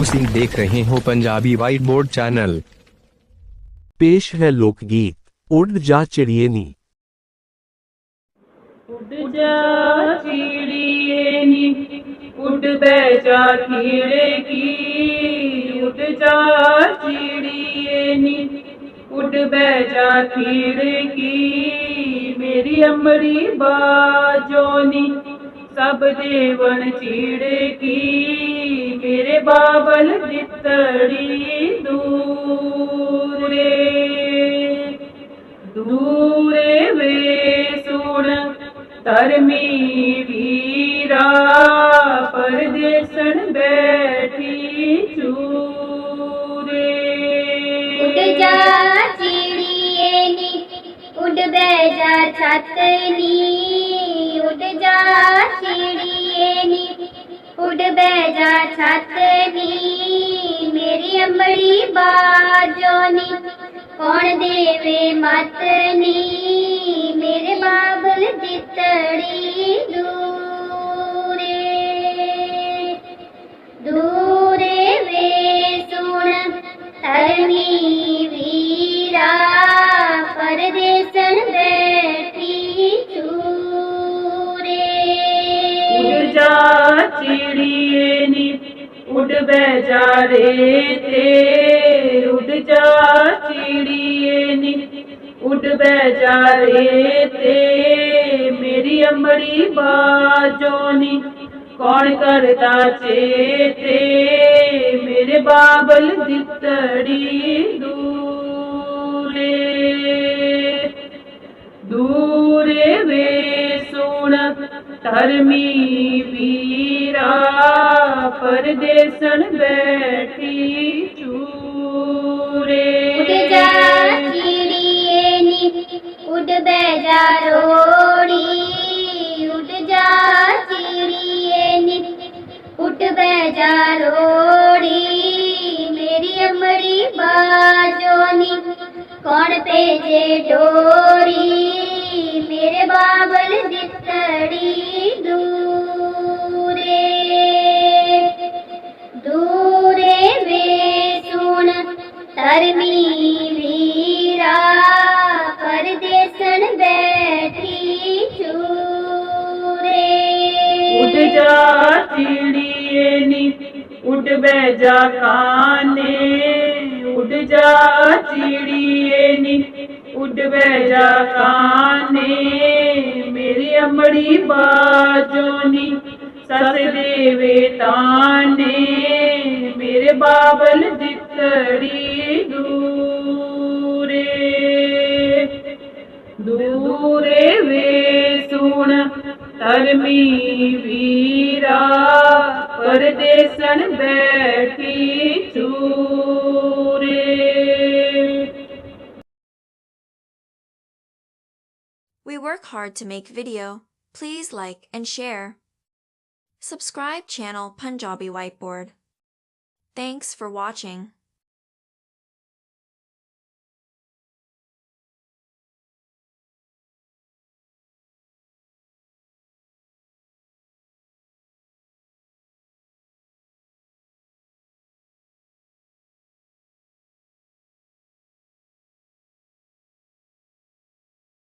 मीठू देख रहे हो पंजाबी वाइट बोर्ड चैनल पेश है लोकगीत, उड़ जा चिड़िए नी उड़ जा चिड़िए नी उड़ बैजा कीड़े की। उड़ जा चिड़िए नी उड़ बैजा कीड़े की। मेरी अमरी बाजोनी सब देवन चीड़ की, मेरे बाबल जितड़ी दूरे। दूरे वे सुन धर्मी वीरा, परदेशन बैठी चूरे। उड़ जा चिड़िए उड़ बैठा छतनी। चिड़ियेनी उड़ बैजा छतनी मेरी अंबड़ी बाजोनी कौन देवे मतनी मेरे बाबल दितड़ी दूर उड़ बेचारे ते उड़ जा चिड़िए नी। उड़ बेचारे ते मेरी अमड़ी बाजोनी कौन करता चेते मेरे बाबल दितड़ी दूरे। दूरे वे सुन, धर्मी भी ਪਰਦੇਸਣ ਬੈਠੀ ਚੂਰੇ। ਉਡ ਜਾ ਚਿੜੀਏ ਨੀ ਉਡ ਬਹਿ ਜਾ ਰੋੜੀ। ਉੱਡ ਜਾ ਚਿੜੀਏ ਨੀ ਉੱਡ ਬਹਿ ਜਾ ਰੋੜੀ। ਮੇਰੀ ਅਮੜੀ ਬਾਜੋ ਨੀ, ਕੌਣ ਭੇਜੇ ਡੋਰੀ? ਧਰਮੀ ਵੀਰਾ ਪਰਦੇਸਣ ਬੈਠੀ ਚੂਰੇ। ਉੱਡ ਜਾ ਚਿੜੀਏ ਨੀ, ਉੱਡ ਬਹਿ ਜਾ ਕਾਨੇ। ਉੱਡ ਜਾ ਚਿੜੀਏ ਨੀ, ਉੱਡ ਬਹਿ ਜਾ ਕਾਨੇ। ਮੇਰੀ ਅੰਬੜੀ ਬਾਜੋ ਨੀ ਸਸ ਦੇਵੇ ਤਾਨੇ। ਮੇਰੇ ਬਾਬਲ ਦਿੱਤੜੀ दूरे दूरे वे वीरा बैठी चूरे We work hard to make video. Please like and share. Subscribe channel Punjabi Whiteboard. Thanks for watching.